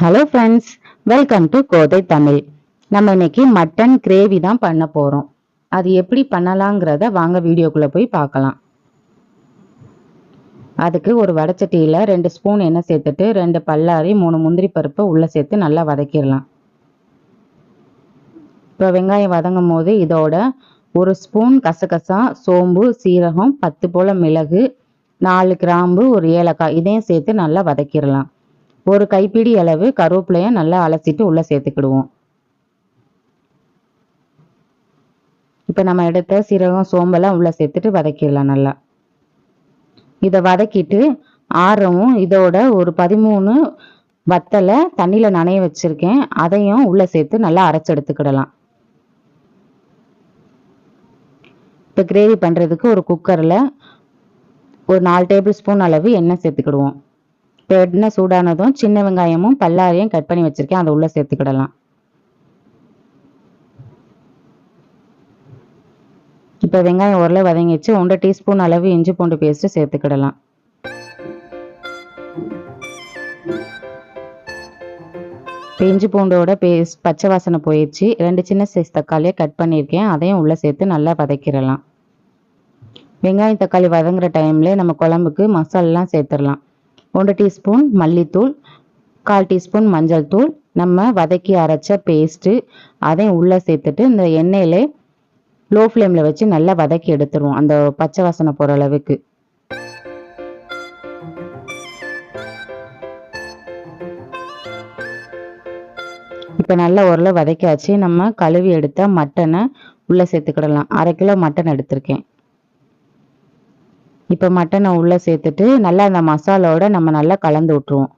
Hello friends welcome to Kothai Tamil நம்ம இன்னைக்கு mutton gravy தான் பண்ண போகிறோம் அது எப்படி பண்ணலாங்கிறத வாங்க வீடியோக்குள்ளே போய் பார்க்கலாம். அதுக்கு ஒரு வடச்சட்டியில் ரெண்டு ஸ்பூன் எண்ணெய் சேர்த்துட்டு ரெண்டு பல்லாரி மூணு முந்திரி பருப்பை உள்ளே சேர்த்து நல்லா வதக்கிடலாம். இப்போ வெங்காயம் வதங்கும் போது இதோட ஒரு ஸ்பூன் கசகசா சோம்பு சீரகம் பத்து போல் மிளகு நாலு கிராம்பு ஒரு ஏலக்காய் இதையும் சேர்த்து நல்லா வதக்கிடலாம். ஒரு கைப்பிடி அளவு கருவேப்பிலையை நல்லா அலசிட்டு உள்ளே சேர்த்துக்கிடுவோம். இப்போ நம்ம எடுத்த சீரகம் சோம்பெல்லாம் உள்ளே சேர்த்துட்டு வதக்கிடலாம் நல்லா. இதை வதக்கிட்டு ஆறவும் இதோட ஒரு பதிமூணு வத்தலை தண்ணியில் நனைய வச்சுருக்கேன். அதையும் உள்ளே சேர்த்து நல்லா அரைச்சி எடுத்துக்கிடலாம். இப்போ கிரேவி பண்ணுறதுக்கு ஒரு குக்கரில் ஒரு நாலு டேபிள் ஸ்பூன் அளவு எண்ணெய் சேர்த்துக்கிடுவோம். இப்போ எண்ணெய் சூடானதும் சின்ன வெங்காயமும் பல்லாரியும் கட் பண்ணி வச்சுருக்கேன். அதை உள்ளே சேர்த்துக்கிடலாம். இப்போ வெங்காயம் உரல வதங்கிச்சு ஒன்றரை டீஸ்பூன் அளவு இஞ்சி பூண்டு பேஸ்ட்டு சேர்த்துக்கிடலாம். இப்போ இஞ்சி பூண்டோட பேஸ்ட் பச்சை வாசனை போயிடுச்சு. ரெண்டு சின்ன சைஸ் தக்காளியை கட் பண்ணியிருக்கேன். அதையும் உள்ளே சேர்த்து நல்லா வதக்கிடலாம். வெங்காயம் தக்காளி வதங்குற டைமில் நம்ம குழம்புக்கு மசாலெலாம் சேர்த்துடலாம். ஒன்று டீஸ்பூன் மல்லித்தூள் கால் டீஸ்பூன் மஞ்சள் தூள். நம்ம வதக்கி அரைச்ச பேஸ்ட்டு அதையும் உள்ளே சேர்த்துட்டு இந்த எண்ணெயிலே லோ ஃப்ளேமில் வச்சு நல்லா வதக்கி எடுத்துருவோம். அந்த பச்சை வாசனை போகிற அளவுக்கு. இப்போ நல்லா உரலை வதக்கியாச்சு. நம்ம கழுவி எடுத்த மட்டனை உள்ளே சேர்த்துக்கிடலாம். அரை கிலோ மட்டன் எடுத்திருக்கேன். இப்போ மட்டனை உள்ளே சேர்த்துட்டு நல்லா அந்த மசாலாவோட நம்ம நல்லா கலந்து விட்ருவோம்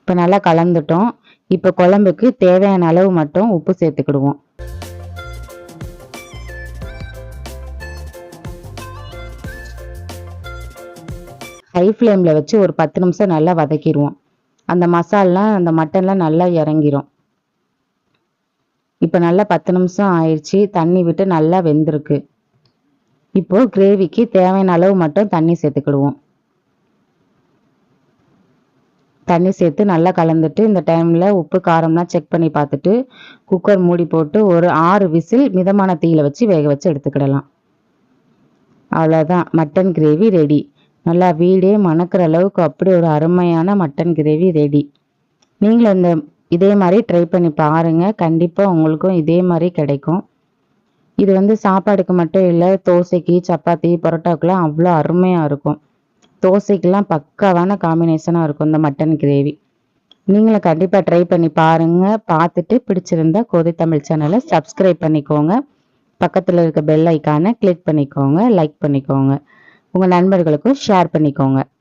இப்போ நல்லா கலந்துட்டோம். இப்போ குழம்புக்கு தேவையான அளவு மட்டும் உப்பு சேர்த்துக்கிடுவோம். ஹை ஃப்ளேமில் வச்சு ஒரு பத்து நிமிஷம் நல்லா வதக்கிடுவோம். அந்த மசாலாம் அந்த மட்டன்லாம் நல்லா இறங்கிரும். இப்போ நல்லா பத்து நிமிஷம் ஆயிடுச்சு. தண்ணி விட்டு நல்லா வெந்திருக்கு. இப்போ கிரேவிக்கு தேவையான அளவு மட்டும் தண்ணி சேர்த்துக்கிடுவோம். தண்ணி சேர்த்து நல்லா கலந்துட்டு இந்த டைமில் உப்பு காரம்லாம் செக் பண்ணி பார்த்துட்டு குக்கர் மூடி போட்டு ஒரு ஆறு விசில் மிதமான தீயில வச்சு வேக வச்சு எடுத்துக்கிடலாம். அவ்வளோதான் மட்டன் கிரேவி ரெடி நல்லா வீடே மணக்கிற அளவுக்கு அப்படி ஒரு அருமையான மட்டன் கிரேவி ரெடி நீங்களும் இந்த இதே மாதிரி ட்ரை பண்ணி பாருங்கள் கண்டிப்பாக உங்களுக்கும் இதே மாதிரி கிடைக்கும். இது வந்து சாப்பாடுக்கு மட்டும் இல்லை தோசைக்கு சப்பாத்தி பரோட்டாக்கெலாம் அவ்வளோ அருமையாக இருக்கும். தோசைக்கெலாம் பக்காவான காம்பினேஷனாக இருக்கும் இந்த மட்டன் கிரேவி. நீங்களும் கண்டிப்பாக ட்ரை பண்ணி பாருங்கள் பார்த்துட்டு பிடிச்சிருந்தா கோதை தமிழ் சேனலை சப்ஸ்கிரைப் பண்ணிக்கோங்க. பக்கத்தில் இருக்க பெல் ஐக்கானை கிளிக் பண்ணிக்கோங்க. லைக் பண்ணிக்கோங்க. உங்கள் நண்பர்களுக்கும் ஷேர் பண்ணிக்கோங்க.